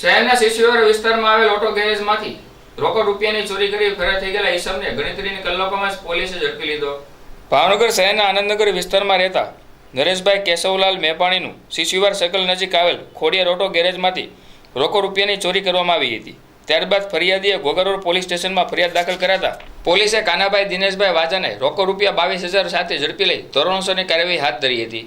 શહેરના શિશુવાર વિસ્તારમાં આવેલ ઓટો ગેરેજમાંથી રોકડ રૂપિયાની ચોરી કરી ફરાર થઈ ગયેલા ઈસમને ગણતરીની કલાકોમાં જ પોલીસે ઝડપી લીધો. ભાવનગર શહેરના આનંદનગર વિસ્તારમાં રહેતા નરેશભાઈ કેશવલાલ મેપાણીનું શિશુવાર સર્કલ નજીક આવેલ ખોડિયાર ઓટો ગેરેજમાંથી રોકડ રૂપિયાની ચોરી કરવામાં આવી હતી. ત્યારબાદ ફરિયાદીએ ગોગરોડ પોલીસ સ્ટેશનમાં ફરિયાદ દાખલ કરાતા પોલીસે કાનાભાઈ દિનેશભાઈ વાજાને રોકડ રૂપિયા બાવીસ હજાર સાથે ઝડપી લઈ ધોરણસરની કાર્યવાહી હાથ ધરી હતી.